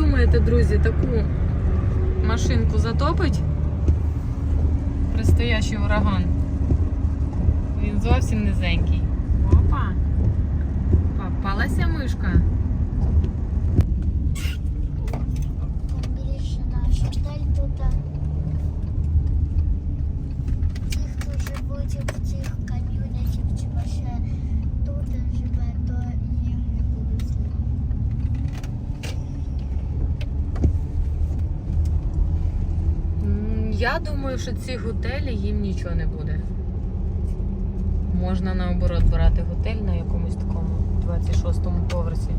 думаєте, друзі, таку машинку затопить? Предстоящий ураган. Він зовсім низенький. Опа! Попалася мишка. Більше наш готель тут. а, Ті, хто живуть в цих ком'юнітах, чи ще тут живе, то їм не повезло. М, Я думаю, що ці готелі їм нічого не буде. Можна наоборот брати готель на якомусь такому 26-му поверсі.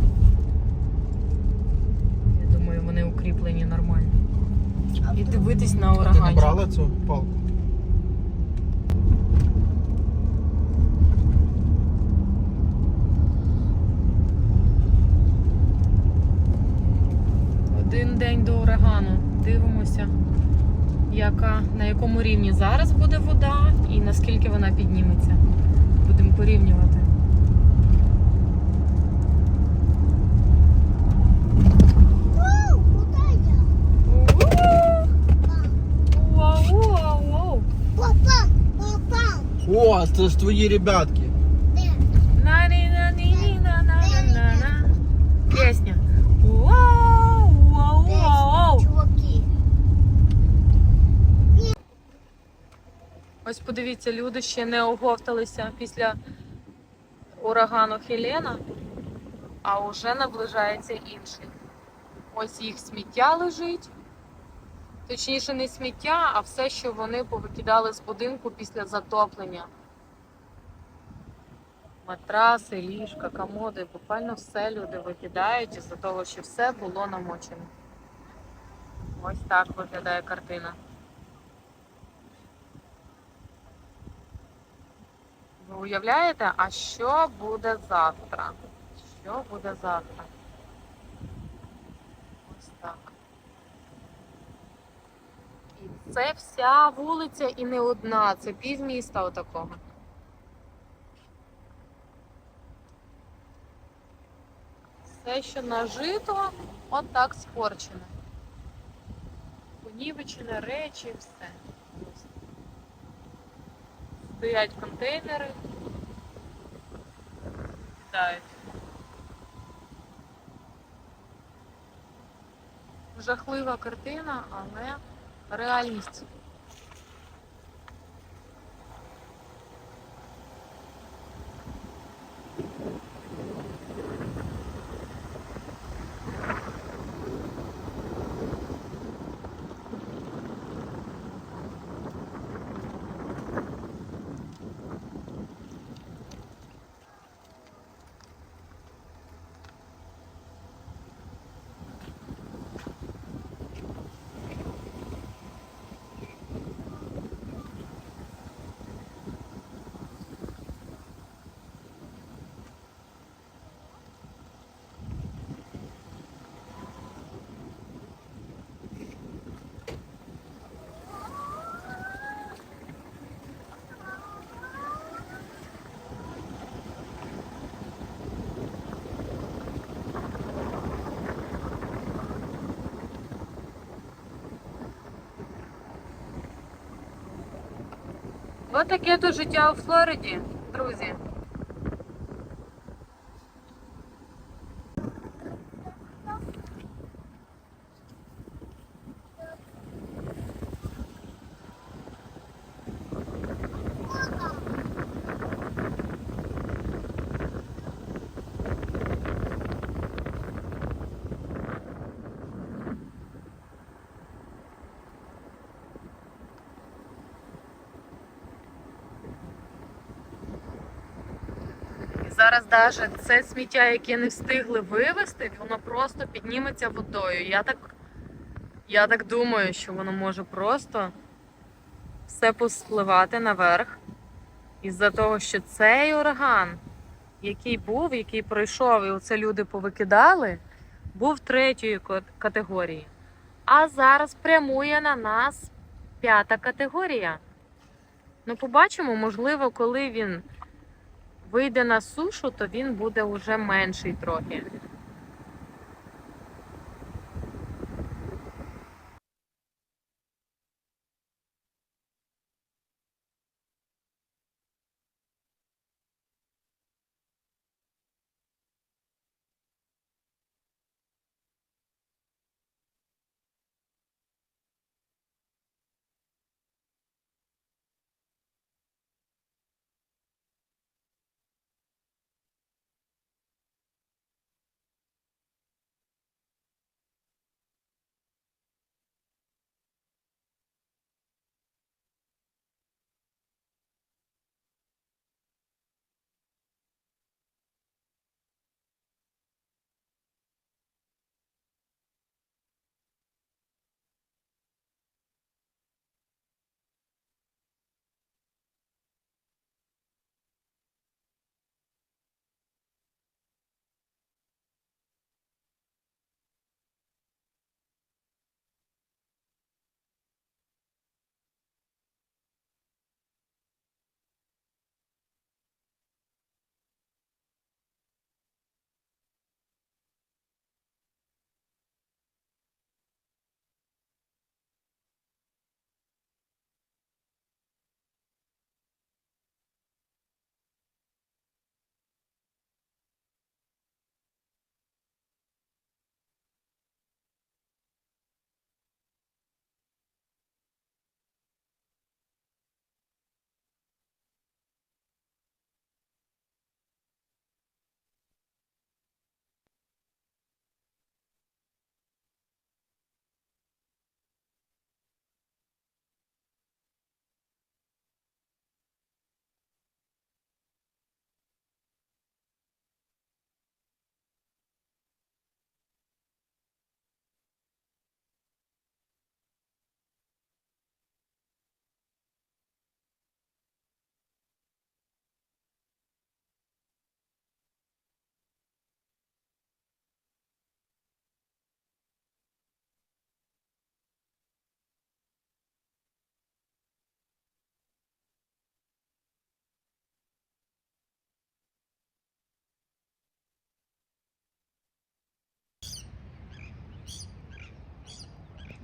Я думаю, вони укріплені нормально. І дивитись на А ти урагані. набрала цю палку? Один день до урагану. Дивимося, яка, на якому рівні зараз буде вода і наскільки вона підніметься. Будемо порівнювати. Вау. О, це ж твої ребятки. де? На-ні-на-ні-на-на-на-на. Песня. Вау, вау, Де вау. ці чуваки? Ось подивіться, люди ще не оговталися після урагану Хелена, а вже наближається інший. Ось їх сміття лежить. Точніше, не сміття, а все, що вони повикидали з будинку після затоплення. Матраси, ліжка, комоди, буквально все люди викидають із-за того, що все було намочено. Ось так виглядає картина. Уявляєте, а що буде завтра? Що буде завтра? Ось так. І це вся вулиця і не одна, це півміста отакого. Все, що нажито, от так спорчене. Понівечене речі, все. Стоять контейнери. Кидають. Жахлива картина, але реальність. Ось От то життя у Флориді, друзі. І зараз даже це сміття, яке не встигли вивезти, воно просто підніметься водою. Я так, я так думаю, що воно може просто все поспливати наверх. Із-за того, що цей ураган, який був, який пройшов, і оце люди повикидали, був третьої категорії. А зараз прямує на нас п'ята категорія. Ну, побачимо, можливо, коли він вийде на сушу, то він буде уже менший трохи.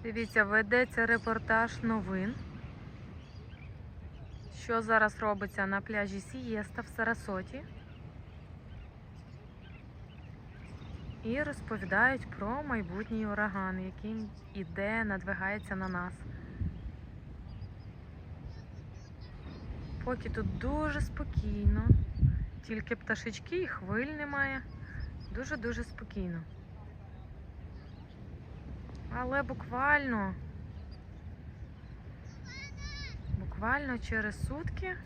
Дивіться, ведеться репортаж новин. Що зараз робиться на пляжі Сієста в Сарасоті. І розповідають про майбутній ураган, який іде, надвигається на нас. Поки тут дуже спокійно, тільки пташечки і хвиль немає. Дуже-дуже спокійно. Але буквально, буквально через сутки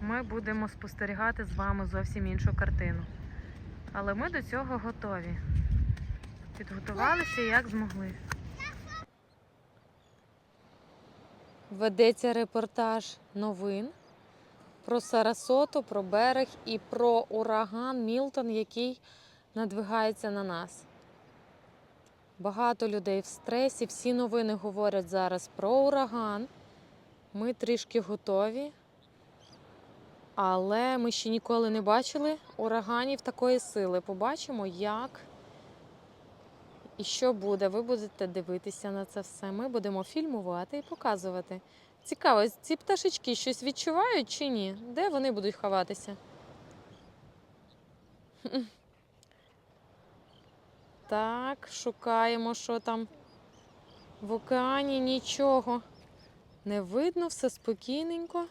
ми будемо спостерігати з вами зовсім іншу картину. Але ми до цього готові. Підготувалися як змогли. Ведеться репортаж новин про Сарасоту, про берег і про ураган Мілтон, який надвигається на нас. Багато людей в стресі, всі новини говорять зараз про ураган. Ми трішки готові, але ми ще ніколи не бачили ураганів такої сили. Побачимо, як і що буде. Ви будете дивитися на це все. Ми будемо фільмувати і показувати. Цікаво, ці пташечки щось відчувають чи ні? Де вони будуть ховатися? Так, шукаємо, що там. В океані нічого. Не видно, все спокійненько.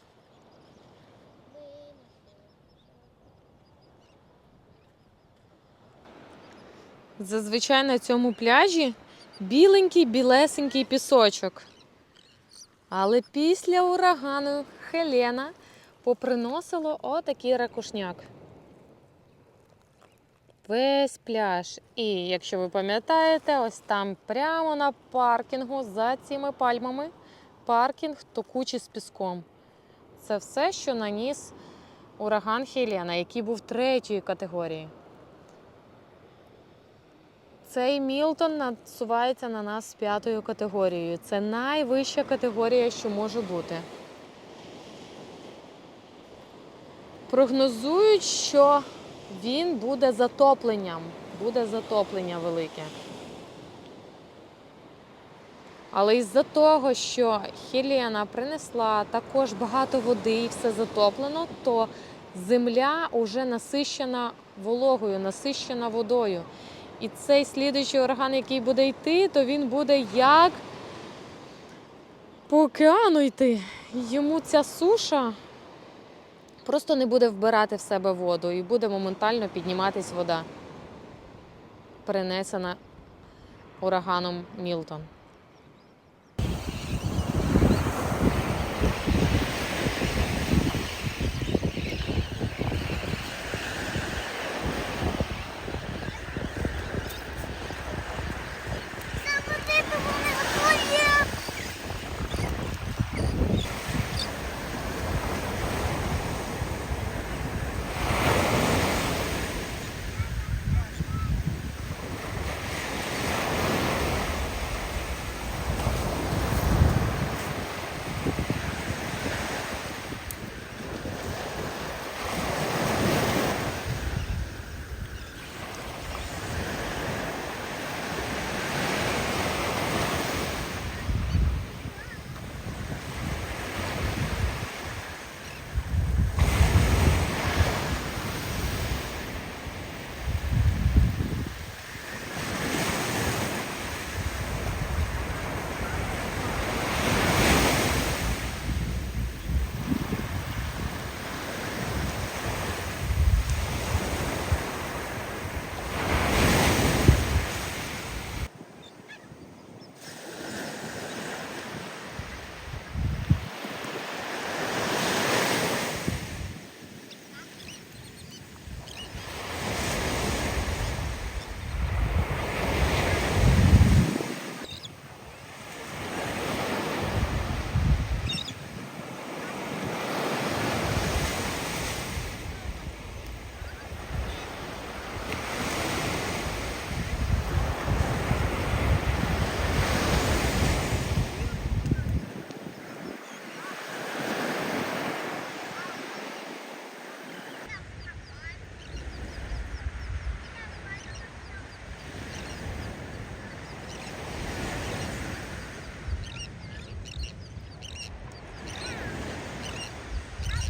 Зазвичай на цьому пляжі біленький, білесенький пісочок. Але після урагану Хелена поприносило отакий ракушняк. Весь пляж. І якщо ви пам'ятаєте, ось там прямо на паркінгу за цими пальмами паркінг то кучі з піском. Це все, що наніс ураган Хелена, який був третьої категорії. Цей Мілтон насувається на нас п'ятою категорією. Це найвища категорія, що може бути. Прогнозують, що він буде затопленням. Буде затоплення велике. Але із-за того, що Хелена принесла також багато води і все затоплено, то земля вже насищена вологою, насищена водою. І цей слідуючий ураган, який буде йти, то він буде як по океану йти. Йому ця суша просто не буде вбирати в себе воду і буде моментально підніматись вода, перенесена ураганом Мілтон.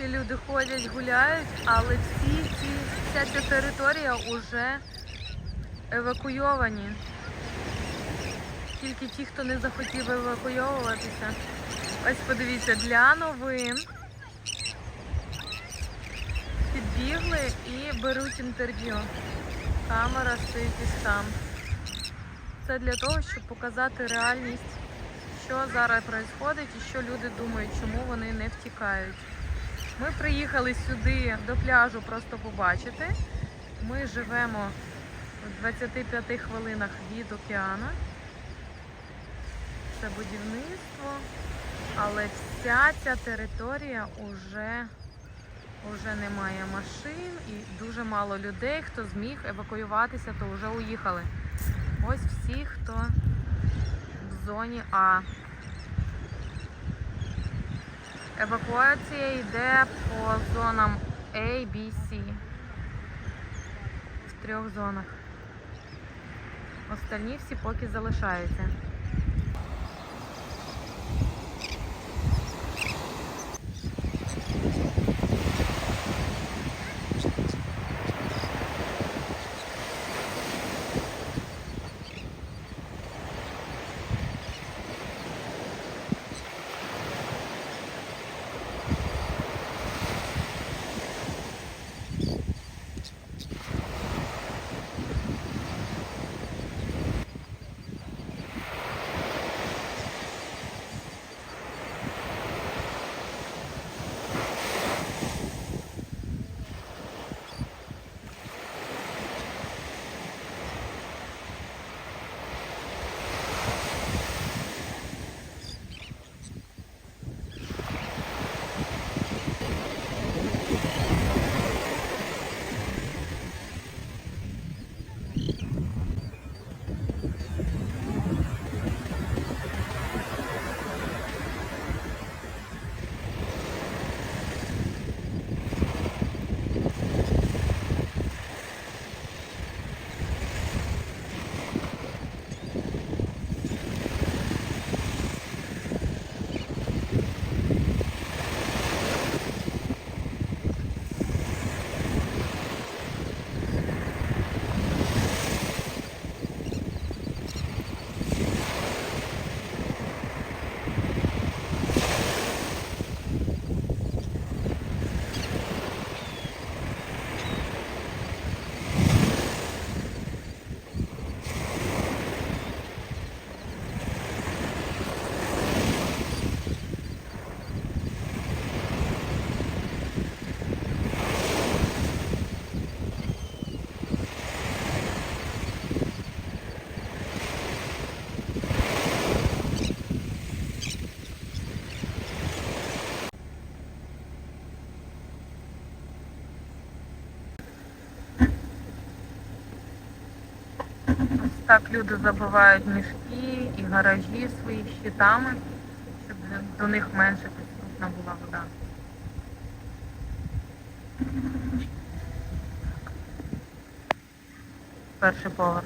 Люди ходять, гуляють, але всі ці, вся ця територія вже евакуйовані. Тільки ті, хто не захотів евакуйовуватися. Ось подивіться, для новин підбігли і беруть інтерв'ю. Камера стоїть там. Це для того, щоб показати реальність, що зараз відбувається і що люди думають, чому вони не втікають. Ми приїхали сюди до пляжу просто побачити. Ми живемо в 25 хвилинах від океану. Це будівництво, але вся ця територія уже, уже немає машин і дуже мало людей, хто зміг евакуюватися, то вже уїхали. Ось всі, хто в зоні А. Евакуація йде по зонам A, B, C. В трьох зонах. Остальні всі поки залишаються. Так люди забивають мішки і гаражі свої щитами, щоб до них менше підступна була вода. Перший поверх.